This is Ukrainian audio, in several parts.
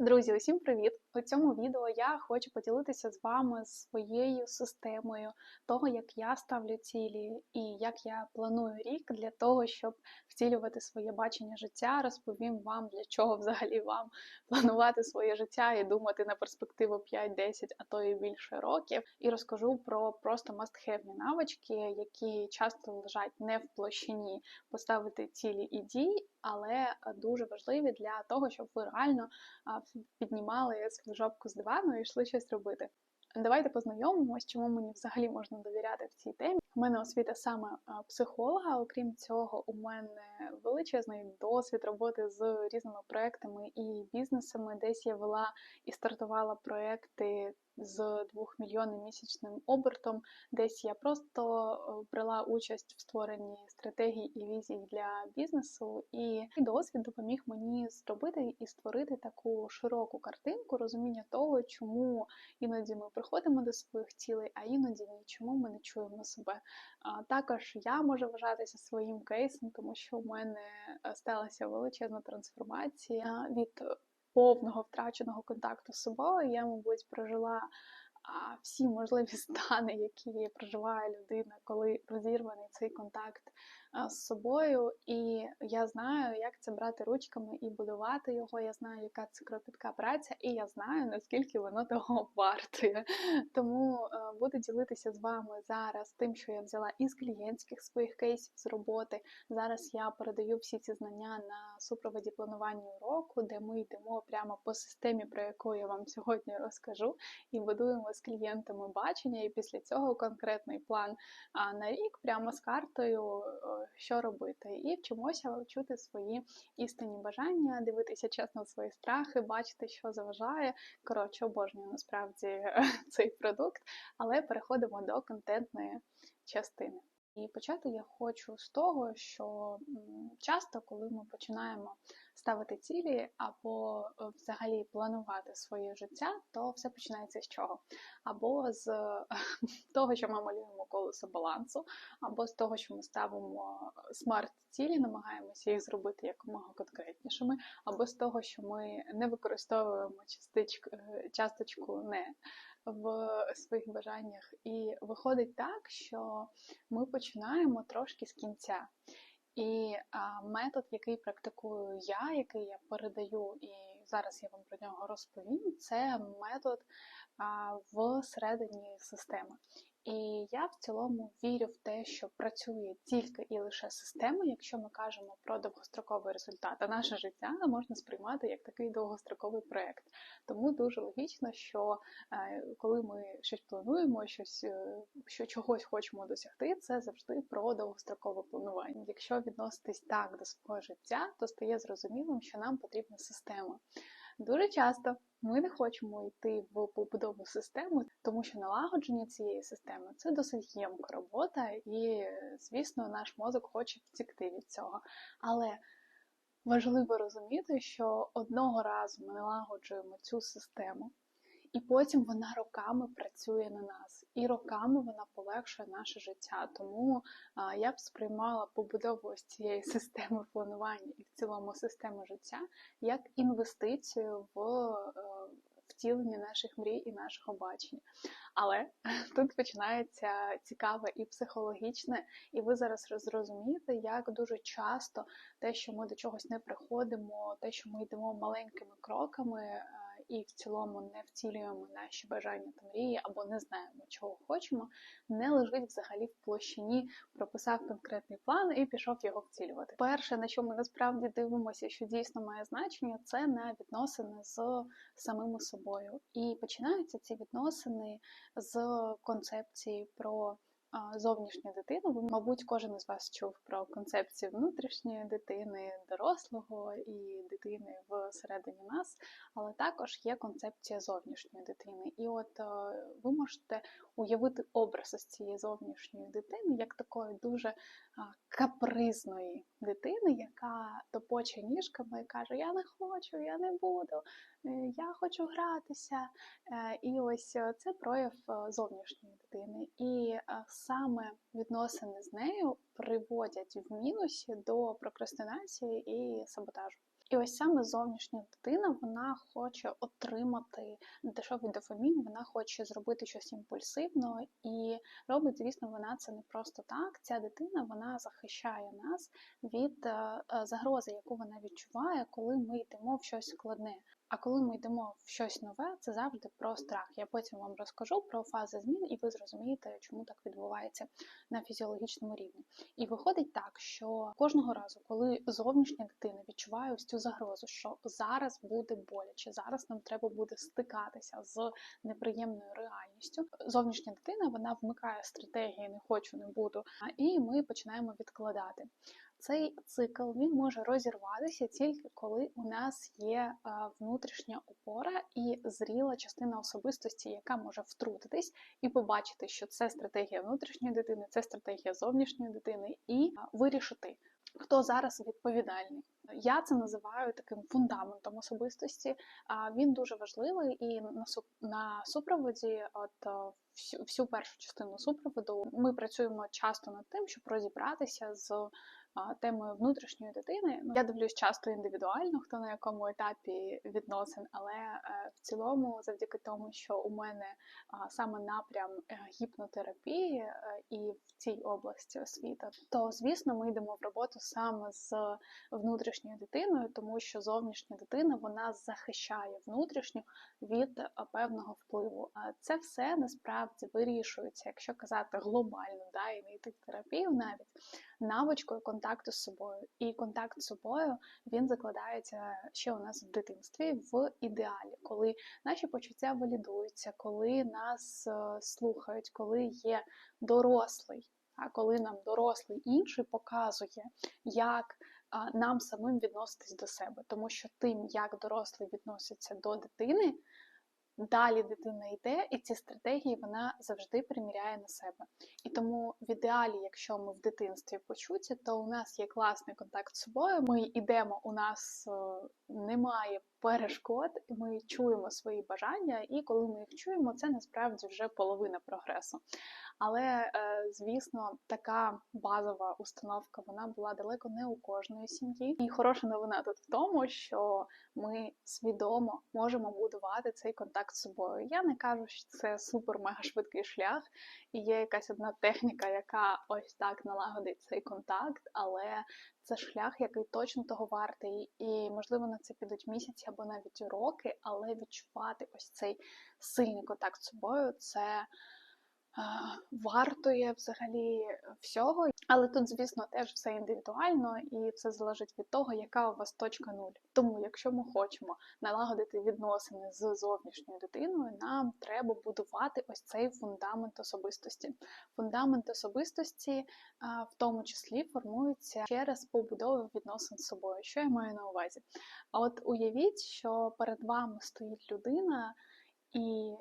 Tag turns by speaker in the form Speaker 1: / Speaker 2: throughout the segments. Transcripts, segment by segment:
Speaker 1: Друзі, усім привіт! У цьому відео я хочу поділитися з вами своєю системою того, як я ставлю цілі і як я планую рік для того, щоб втілювати своє бачення життя. Розповім вам, для чого взагалі вам планувати своє життя і думати на перспективу 5-10, а то і більше років. І розкажу про просто must-have навички, які часто лежать не в площині поставити цілі і дій, але дуже важливі для того, щоб ви реально піднімали свою жопку з дивану і йшли щось робити. Давайте познайомимось, чому мені взагалі можна довіряти в цій темі. У мене освіта саме психолога. Окрім цього, у мене величезний досвід роботи з різними проектами і бізнесами. Десь я вела і стартувала проекти з 2 мільйонним місячним обертом. Десь я просто брала участь в створенні стратегій і візій для бізнесу, і досвід допоміг мені зробити і створити таку широку картинку розуміння того, чому іноді ми приходимо до своїх цілей, а іноді ні, чому ми не чуємо себе. Також я можу вважатися своїм кейсом, тому що в мене е, сталася величезна трансформація від повного втраченого контакту з собою. Я, мабуть, прожила всі можливі стани, які проживає людина, коли розірваний цей контакт з собою, і я знаю, як це брати ручками і будувати його. Я знаю, яка це кропітка праця, і я знаю, наскільки воно того вартує. Тому е, буду ділитися з вами зараз тим, що я взяла із клієнтських своїх кейсів з роботи. Зараз я передаю всі ці знання на супроводі планування уроку, де ми йдемо прямо по системі, про яку я вам сьогодні розкажу, і будуємо з клієнтами бачення. І після цього конкретний план на рік прямо з картою. Що робити, і вчимося чути свої істинні бажання, дивитися чесно свої страхи, бачити, що заважає. Коротше, обожнюю насправді цей продукт, але переходимо до контентної частини. І почати я хочу з того, що часто, коли ми починаємо ставити цілі або е, взагалі планувати своє життя, то все починається з чого? Або з того, що ми малюємо колесо балансу, або з того, що ми ставимо смарт-цілі, намагаємося їх зробити якомога конкретнішими, або з того, що ми не використовуємо частичку, е, часточку не в своїх бажаннях. І виходить так, що ми починаємо трошки з кінця. І а, метод, який практикую я, який я передаю, і зараз я вам про нього розповім, це метод а, всередині системи. І я в цілому вірю в те, що працює тільки і лише система, якщо ми кажемо про довгостроковий результат. А наше життя можна сприймати як такий довгостроковий проєкт. Тому дуже логічно, що е, коли ми щось плануємо, щось е, що чогось хочемо досягти, це завжди про довгострокове планування. Якщо відноситись так до свого життя, то стає зрозумілим, що нам потрібна система. Дуже часто ми не хочемо йти в побудову систему, тому що налагодження цієї системи це досить ємка робота, і, звісно, наш мозок хоче втікти від цього. Але важливо розуміти, що одного разу ми налагоджуємо цю систему. І потім вона роками працює на нас, і роками вона полегшує наше життя. Тому я б сприймала побудову ось цієї системи планування і в цілому системи життя як інвестицію в е, втілення наших мрій і нашого бачення. Але тут починається цікаве і психологічне, і ви зараз зрозумієте, як дуже часто те, що ми до чогось не приходимо, те, що ми йдемо маленькими кроками. І в цілому не втілюємо наші бажання та мрії або не знаємо, чого хочемо, не лежить взагалі в площині, прописав конкретний план і пішов його втілювати. Перше, на що ми насправді дивимося, що дійсно має значення, це на відносини з самими собою. І починаються ці відносини з концепції про зовнішню дитину. бо, мабуть, кожен із вас чув про концепцію внутрішньої дитини, дорослого і дитини всередині нас, але також є концепція зовнішньої дитини. І от ви можете уявити образ із цієї зовнішньої дитини як такої дуже капризної дитини, яка топоче ніжками і каже: Я не хочу, я не буду, е, я хочу гратися. Е, і ось е, це прояв зовнішньої дитини. І саме відносини з нею приводять в мінусі до прокрастинації і саботажу. І ось саме зовнішня дитина вона хоче отримати дешевий дофамін, вона хоче зробити щось імпульсивно, і робить, звісно, вона це не просто так. Ця дитина вона захищає нас від е, загрози, яку вона відчуває, коли ми йдемо в щось складне. А коли ми йдемо в щось нове, це завжди про страх. Я потім вам розкажу про фази змін, і ви зрозумієте, чому так відбувається на фізіологічному рівні. І виходить так, що кожного разу, коли зовнішня дитина відчуває ось цю загрозу, що зараз буде боляче, зараз нам треба буде стикатися з неприємною реальністю. Зовнішня дитина вона вмикає стратегії не хочу, не буду, і ми починаємо відкладати. Цей цикл він може розірватися тільки коли у нас є внутрішня опора і зріла частина особистості, яка може втрутитись і побачити, що це стратегія внутрішньої дитини, це стратегія зовнішньої дитини, і вирішити, хто зараз відповідальний. Я це називаю таким фундаментом особистості. Він дуже важливий і на супроводі, от всю, першу частину супроводу, ми працюємо часто над тим, щоб розібратися з темою внутрішньої дитини. Ну, я дивлюсь часто індивідуально, хто на якому етапі відносин, але е, в цілому, завдяки тому, що у мене саме напрям е, гіпнотерапії е, і в цій області освіти, то звісно, ми йдемо в роботу саме з внутрішньою дитиною, тому що зовнішня дитина вона захищає внутрішню від певного впливу. Це все насправді вирішується, якщо казати глобально, да, і не йти в терапію навіть навичкою контакту з собою. І контакт з собою він закладається ще у нас в дитинстві в ідеалі, коли наші почуття валідуються, коли нас е, слухають, коли є дорослий. А коли нам дорослий інший показує, як нам самим відноситись до себе, тому що тим, як дорослий відноситься до дитини, далі дитина йде, і ці стратегії вона завжди приміряє на себе. І тому в ідеалі, якщо ми в дитинстві почуті, то у нас є класний контакт з собою. Ми йдемо, у нас е, немає перешкод, ми чуємо свої бажання, і коли ми їх чуємо, це насправді вже половина прогресу. Але, е, звісно, така базова установка вона була далеко не у кожної сім'ї. І хороша новина тут в тому, що ми свідомо можемо будувати цей контакт з собою. Я не кажу, що це супер-мега швидкий шлях, і є якась одна техніка, яка ось так налагодить цей контакт, але це шлях, який точно того вартий, і можливо на це підуть місяці або навіть роки, але відчувати ось цей сильний контакт з собою це вартує взагалі всього. Але тут, звісно, теж все індивідуально і все залежить від того, яка у вас точка нуль. Тому, якщо ми хочемо налагодити відносини з зовнішньою дитиною, нам треба будувати ось цей фундамент особистості. Фундамент особистості в тому числі формується через побудову відносин з собою. Що я маю на увазі? А от уявіть, що перед вами стоїть людина і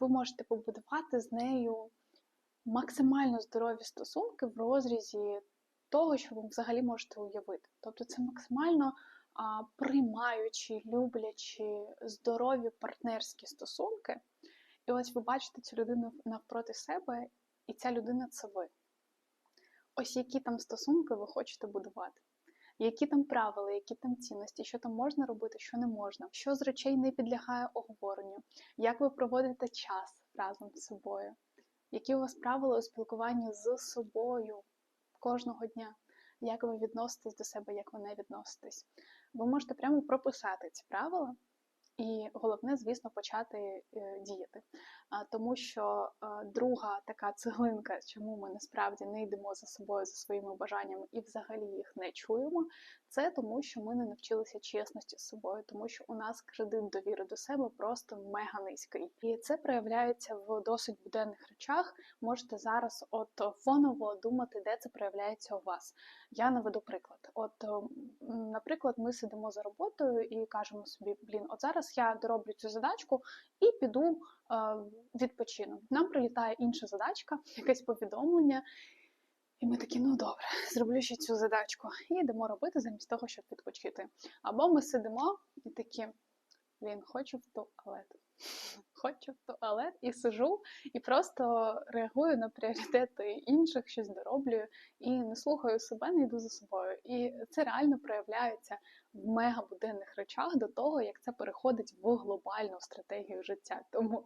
Speaker 1: ви можете побудувати з нею максимально здорові стосунки в розрізі того, що ви взагалі можете уявити. Тобто це максимально приймаючі, люблячі, здорові партнерські стосунки. І ось ви бачите цю людину навпроти себе, і ця людина це ви. Ось які там стосунки ви хочете будувати які там правила, які там цінності, що там можна робити, що не можна, що з речей не підлягає оговоренню, як ви проводите час разом з собою, які у вас правила у спілкуванні з собою кожного дня, як ви відноситесь до себе, як ви не відноситесь. Ви можете прямо прописати ці правила. І головне, звісно, почати е, діяти. Тому що е, друга така цеглинка, чому ми насправді не йдемо за собою, за своїми бажаннями і взагалі їх не чуємо, це тому, що ми не навчилися чесності з собою, тому що у нас кредит довіри до себе просто мега низький. І це проявляється в досить буденних речах. Можете зараз от фоново думати, де це проявляється у вас. Я наведу приклад. От, наприклад, ми сидимо за роботою і кажемо собі, блін, от зараз я дороблю цю задачку і піду е, відпочину. Нам прилітає інша задачка, якесь повідомлення. І ми такі, ну добре, зроблю ще цю задачку. І йдемо робити замість того, щоб відпочити. Або ми сидимо і такі, блін, хочу в туалет. хочу в туалет і сижу, і просто реагую на пріоритети інших, щось дороблюю і не слухаю себе, не йду за собою. І це реально проявляється в мегабуденних речах до того, як це переходить в глобальну стратегію життя. Тому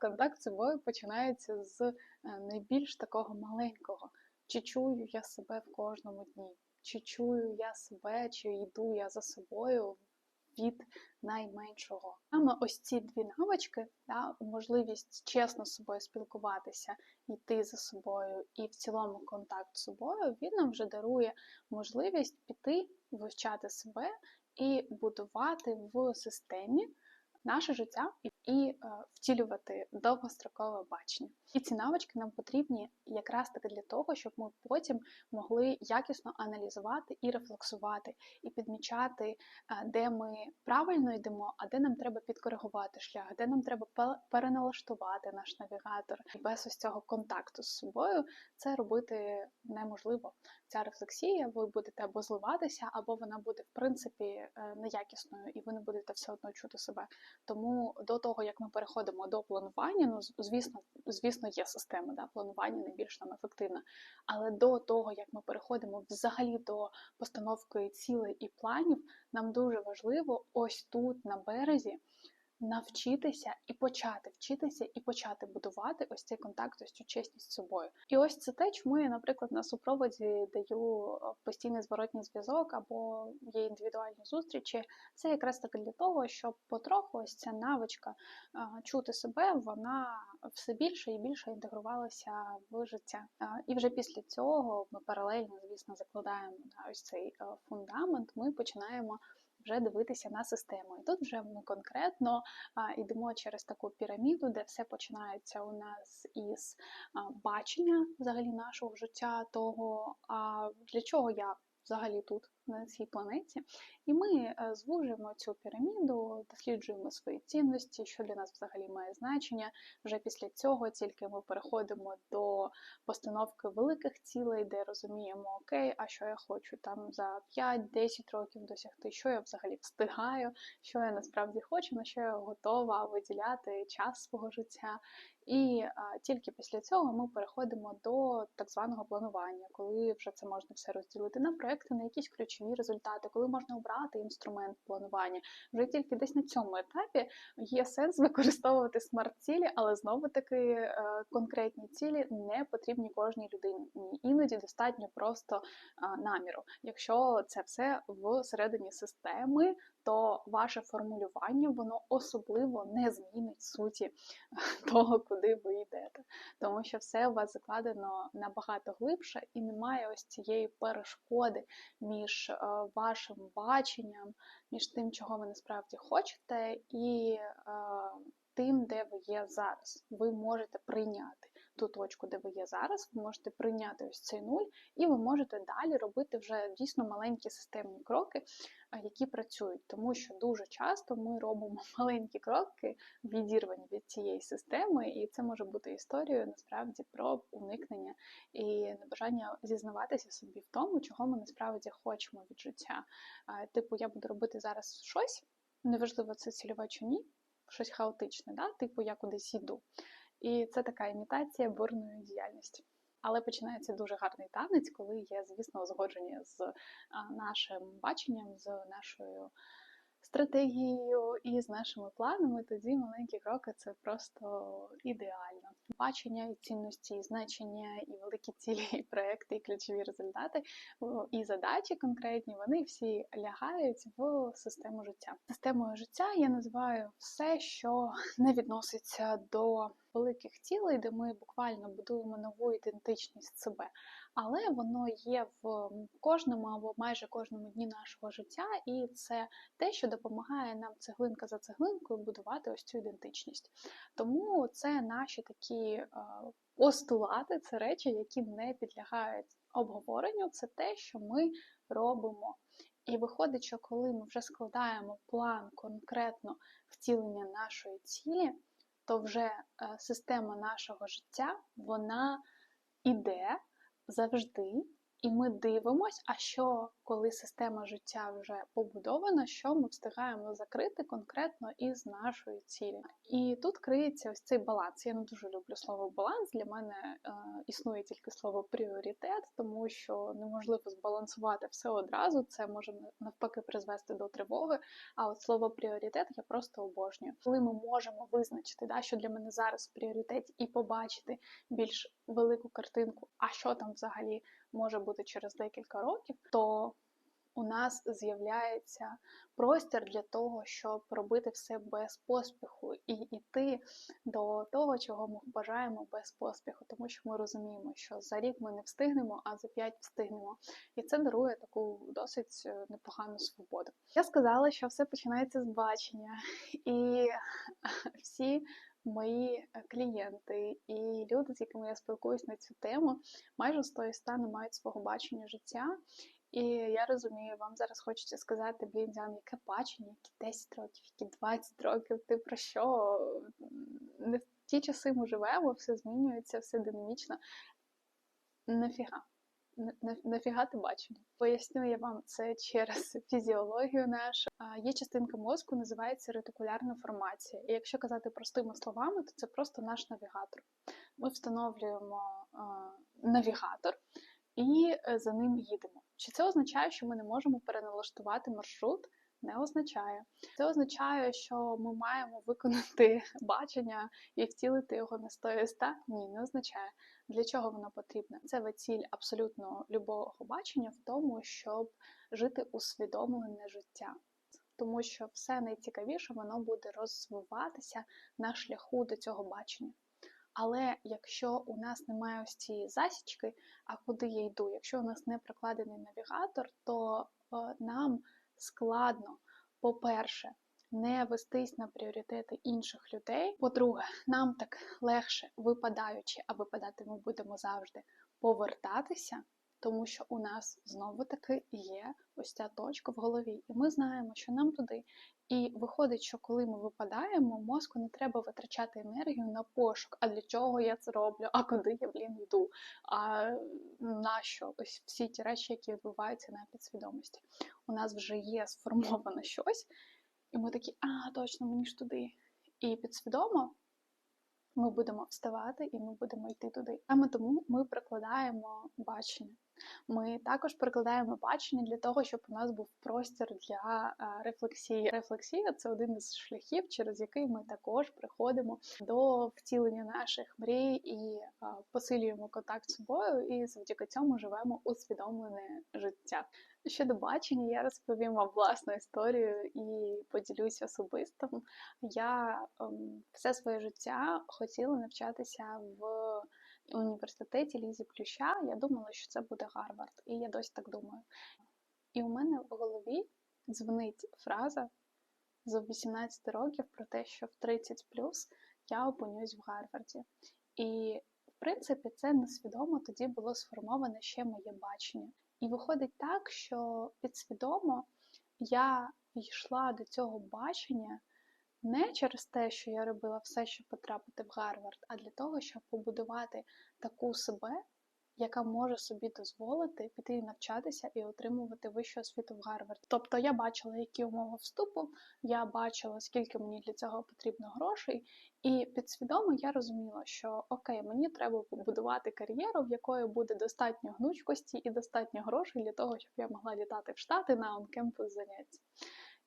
Speaker 1: контакт з собою починається з найбільш такого маленького. Чи чую я себе в кожному дні? Чи чую я себе, чи йду я за собою від найменшого. Саме ось ці дві навички, да, можливість чесно з собою спілкуватися, йти за собою і в цілому контакт з собою, він нам вже дарує можливість піти, вивчати себе і будувати в системі наше життя і е, втілювати довгострокове бачення. І ці навички нам потрібні якраз таки для того, щоб ми потім могли якісно аналізувати і рефлексувати, і підмічати, е, де ми правильно йдемо, а де нам треба підкоригувати шлях, де нам треба переналаштувати наш навігатор. І без ось цього контакту з собою це робити неможливо. Ця рефлексія, ви будете або зливатися, або вона буде в принципі е, неякісною, і ви не будете все одно чути себе. Тому до того, як ми переходимо до планування, ну звісно, звісно, є система да, планування найбільш нам ефективна. Але до того, як ми переходимо взагалі до постановки цілей і планів, нам дуже важливо ось тут на березі навчитися і почати вчитися, і почати будувати ось цей контакт, ось цю чесність з собою. І ось це те, чому я, наприклад, на супроводі даю е, постійний зворотній зв'язок або є індивідуальні зустрічі. Це якраз таки для того, щоб потроху ось ця навичка чути себе, вона все більше і більше інтегрувалася в життя. І вже після цього ми паралельно, звісно, закладаємо ось цей е, фундамент. Ми починаємо вже дивитися на систему. І тут вже ми конкретно йдемо через таку піраміду, де все починається у нас із бачення взагалі нашого життя, того, для чого я взагалі тут на цій планеті. І ми е, звужуємо цю піраміду, досліджуємо свої цінності, що для нас взагалі має значення. Вже після цього тільки ми переходимо до постановки великих цілей, де розуміємо, окей, а що я хочу там за 5-10 років досягти, що я взагалі встигаю, що я насправді хочу, на що я готова виділяти час свого життя. І а, тільки після цього ми переходимо до так званого планування, коли вже це можна все розділити на проекти, на якісь ключові результати, коли можна обрати інструмент планування. Вже тільки десь на цьому етапі є сенс використовувати смарт-цілі, але знову таки е, конкретні цілі не потрібні кожній людині. Іноді достатньо просто наміру. Якщо це все всередині системи, то ваше формулювання воно особливо не змінить суті того, куди ви йдете. Тому що все у вас закладено набагато глибше і немає ось цієї перешкоди між е, вашим баченням, між тим, чого ви насправді хочете, і е, тим, де ви є зараз. Ви можете прийняти ту точку, де ви є зараз, ви можете прийняти ось цей нуль, і ви можете далі робити вже дійсно маленькі системні кроки, які працюють. Тому що дуже часто ми робимо маленькі кроки, відірвані від цієї системи, і це може бути історією насправді про уникнення і небажання зізнаватися собі в тому, чого ми насправді хочемо від життя. Типу, я буду робити зараз щось, неважливо, це цільове чи ні. Щось хаотичне, да? типу я кудись йду. І це така імітація бурної діяльності. Але починається дуже гарний танець, коли є, звісно, узгодження з нашим баченням, з нашою стратегією і з нашими планами. Тоді маленькі кроки це просто ідеально. Бачення і цінності, і значення, і великі цілі, і проекти, і ключові результати, і задачі конкретні, вони всі лягають в систему життя. Системою життя я називаю все, що не відноситься до великих цілей, де ми буквально будуємо нову ідентичність себе. Але воно є в кожному або майже кожному дні нашого життя, і це те, що допомагає нам цеглинка за цеглинкою будувати ось цю ідентичність. Тому це наші такі постулати, це речі, які не підлягають обговоренню, це те, що ми робимо. І виходить, що коли ми вже складаємо план конкретно втілення нашої цілі, то вже е, система нашого життя вона іде завжди, і ми дивимось, а що коли система життя вже побудована, що ми встигаємо закрити конкретно із нашої цілі. І тут криється ось цей баланс. Я не дуже люблю слово баланс. Для мене е, існує тільки слово пріоритет, тому що неможливо збалансувати все одразу. Це може навпаки призвести до тривоги. А от слово пріоритет я просто обожнюю. Коли ми можемо визначити, да, що для мене зараз в пріоритеті, і побачити більш велику картинку, а що там взагалі може бути через декілька років, то у нас з'являється простір для того, щоб робити все без поспіху і йти до того, чого ми бажаємо без поспіху, тому що ми розуміємо, що за рік ми не встигнемо, а за п'ять встигнемо. І це дарує таку досить е, непогану свободу. Я сказала, що все починається з бачення, і всі мої е, клієнти і люди, з якими я спілкуюсь на цю тему, майже з тої стани мають свого бачення життя. І я розумію, вам зараз хочеться сказати, блін, Діан, яке бачення, які 10 років, які 20 років, ти про що? Не в ті часи ми живемо, все змінюється, все динамічно. Нафіга. Нафіга ти бачення? Поясню я вам це через фізіологію нашу. Є частинка мозку, називається ретикулярна формація. І якщо казати простими словами, то це просто наш навігатор. Ми встановлюємо навігатор і е, за ним їдемо. Чи це означає, що ми не можемо переналаштувати маршрут? Не означає. Це означає, що ми маємо виконати бачення і втілити його на 100 і 100? Ні, не означає. Для чого воно потрібне? Це ціль абсолютно любого бачення в тому, щоб жити усвідомлене життя. Тому що все найцікавіше воно буде розвиватися на шляху до цього бачення. Але якщо у нас немає ось цієї засічки, а куди я йду, якщо у нас не прокладений навігатор, то е, нам складно, по-перше, не вестись на пріоритети інших людей. По-друге, нам так легше випадаючи, а випадати ми будемо завжди повертатися тому що у нас знову таки є ось ця точка в голові, і ми знаємо, що нам туди. І виходить, що коли ми випадаємо, мозку не треба витрачати енергію на пошук. А для чого я це роблю? А куди я, блін, йду? А на що? Ось всі ті речі, які відбуваються на підсвідомості. У нас вже є сформовано щось, і ми такі, а, точно, мені ж туди. І підсвідомо ми будемо вставати і ми будемо йти туди. Саме тому ми прикладаємо бачення. Ми також прикладаємо бачення для того, щоб у нас був простір для рефлексії. Рефлексія це один із шляхів, через який ми також приходимо до втілення наших мрій і посилюємо контакт з собою, і завдяки цьому живемо усвідомлене життя. Щодо бачення, я розповім вам власну історію і поділюся особистим. Я ем, все своє життя хотіла навчатися в університеті Лізі Плюща. Я думала, що це буде Гарвард, і я досі так думаю. І у мене в голові дзвонить фраза з 18 років про те, що в 30 плюс я опинюсь в Гарварді. І, в принципі, це несвідомо тоді було сформоване ще моє бачення. І виходить так, що підсвідомо я йшла до цього бачення не через те, що я робила все, щоб потрапити в Гарвард, а для того, щоб побудувати таку себе, яка може собі дозволити піти навчатися і отримувати вищу освіту в Гарвард. Тобто я бачила, які умови вступу, я бачила, скільки мені для цього потрібно грошей, і підсвідомо я розуміла, що окей, мені треба побудувати кар'єру, в якої буде достатньо гнучкості і достатньо грошей для того, щоб я могла літати в Штати на онкемпус заняття.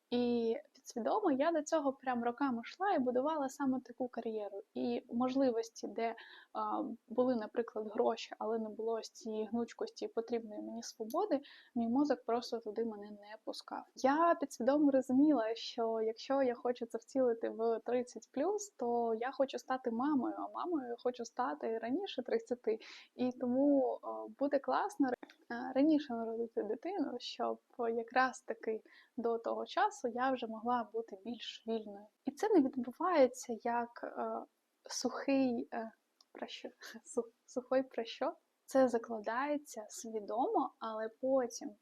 Speaker 1: І підсвідомо я до цього прям роками йшла і будувала саме таку кар'єру. І можливості, де а, були, наприклад, гроші, але не було ось цієї гнучкості потрібної мені свободи, мій мозок просто туди мене не пускав. Я підсвідомо розуміла, що якщо я хочу це вцілити в 30 то я хочу стати мамою, а мамою я хочу стати раніше 30. І тому буде класно раніше народити дитину, щоб якраз таки до того часу я вже могла бути більш вільною. І це не відбувається як е, сухий е, про що? сухой про що. Це закладається свідомо, але потім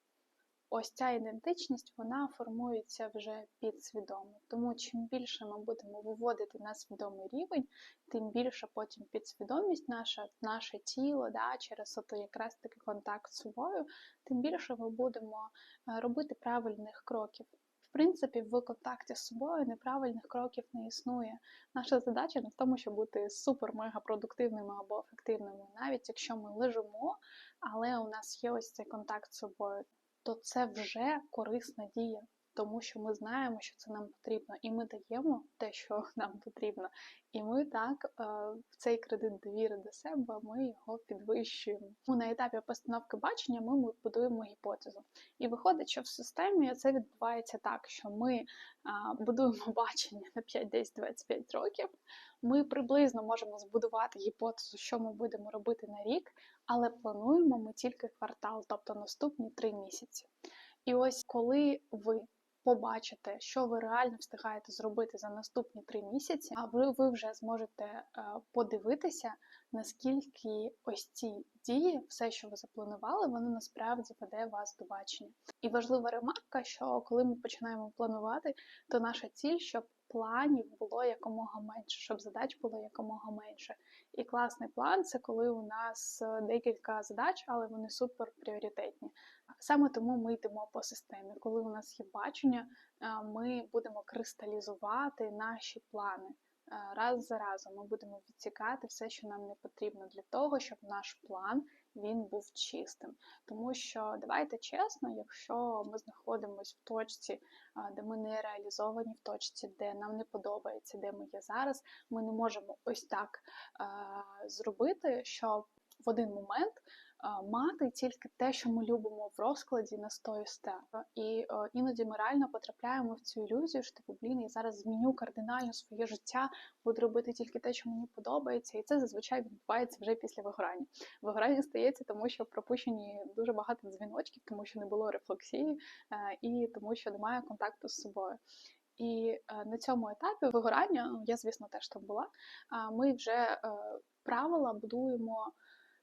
Speaker 1: ось ця ідентичність вона формується вже підсвідомо. Тому чим більше ми будемо виводити на свідомий рівень, тим більше потім підсвідомість наша, наше тіло, да, через ото якраз таки контакт з собою, тим більше ми будемо е, робити правильних кроків. Принципі, в контакті з собою неправильних кроків не існує. Наша задача не в тому, щоб бути супер-мега продуктивними або ефективними, навіть якщо ми лежимо, але у нас є ось цей контакт з собою, то це вже корисна дія тому що ми знаємо, що це нам потрібно, і ми даємо те, що нам потрібно. І ми так е, в цей кредит довіри до себе ми його підвищуємо. На етапі постановки бачення ми будуємо гіпотезу. І виходить, що в системі це відбувається так, що ми будуємо бачення на 5, 10, 25 років. Ми приблизно можемо збудувати гіпотезу, що ми будемо робити на рік, але плануємо ми тільки квартал, тобто наступні три місяці. І ось коли ви побачите, що ви реально встигаєте зробити за наступні три місяці, а ви, ви вже зможете е, подивитися, наскільки ось ці дії, все, що ви запланували, воно насправді веде вас до бачення. І важлива ремарка, що коли ми починаємо планувати, то наша ціль, щоб планів було якомога менше, щоб задач було якомога менше. І класний план це коли у нас е, декілька задач, але вони супер пріоритетні. Саме тому ми йдемо по системі. Коли у нас є бачення, е, ми будемо кристалізувати наші плани. Е, раз за разом ми будемо відсікати все, що нам не потрібно для того, щоб наш план він був чистим. Тому що давайте чесно, якщо ми знаходимося в точці, де ми не реалізовані, в точці, де нам не подобається, де ми є зараз, ми не можемо ось так зробити, що в один момент мати тільки те, що ми любимо в розкладі на 100 і 100. І іноді ми реально потрапляємо в цю ілюзію, що типу, блін, я зараз зміню кардинально своє життя, буду робити тільки те, що мені подобається, і це зазвичай відбувається вже після вигорання. Вигорання стається, тому що пропущені дуже багато дзвіночків, тому що не було рефлексії, е, і тому що немає контакту з собою. І е, на цьому етапі вигорання, ну, я, звісно, теж там була. Ми вже е, правила будуємо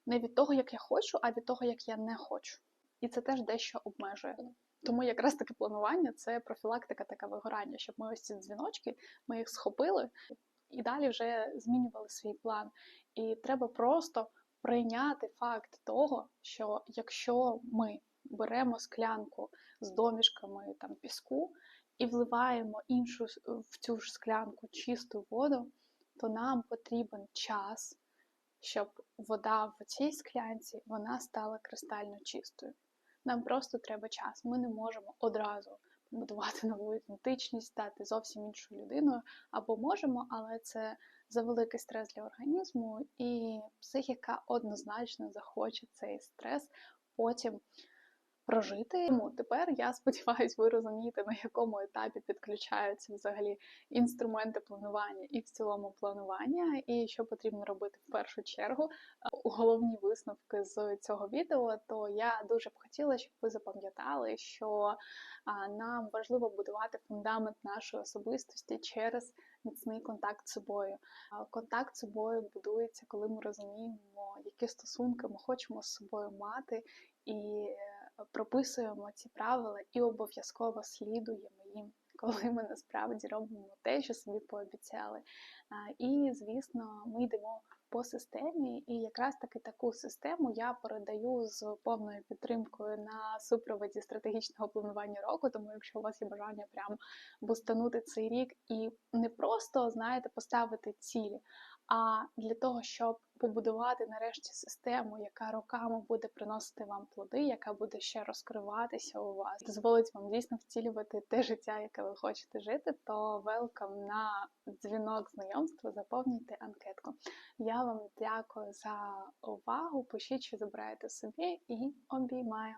Speaker 1: не від того, як я хочу, а від того, як я не хочу. І це теж дещо обмежує. Тому якраз таке планування це профілактика така вигорання, щоб ми ось ці дзвіночки, ми їх схопили і далі вже змінювали свій план. І треба просто прийняти факт того, що якщо ми беремо склянку з домішками там піску і вливаємо іншу в цю ж склянку чисту воду, то нам потрібен час щоб вода в цій склянці вона стала кристально чистою. Нам просто треба час. Ми не можемо одразу будувати нову ідентичність, стати зовсім іншою людиною. Або можемо, але це за великий стрес для організму, і психіка однозначно захоче цей стрес потім прожити. Тому тепер я сподіваюся, ви розумієте, на якому етапі підключаються взагалі інструменти планування і в цілому планування, і що потрібно робити в першу чергу. Головні висновки з цього відео, то я дуже б хотіла, щоб ви запам'ятали, що нам важливо будувати фундамент нашої особистості через міцний контакт з собою. Контакт з собою будується, коли ми розуміємо, які стосунки ми хочемо з собою мати, і прописуємо ці правила і обов'язково слідуємо їм, коли ми насправді робимо те, що собі пообіцяли. І, звісно, ми йдемо по системі, і якраз таки таку систему я передаю з повною підтримкою на супроводі стратегічного планування року. Тому, якщо у вас є бажання прямо бустанути цей рік і не просто знаєте поставити цілі, а для того, щоб побудувати нарешті систему, яка роками буде приносити вам плоди, яка буде ще розкриватися у вас, дозволить вам дійсно втілювати те життя, яке ви хочете жити, то велкам на дзвінок знайомства, заповнюйте анкетку. Я вам дякую за увагу. Пишіть, що забираєте собі, і обіймаю.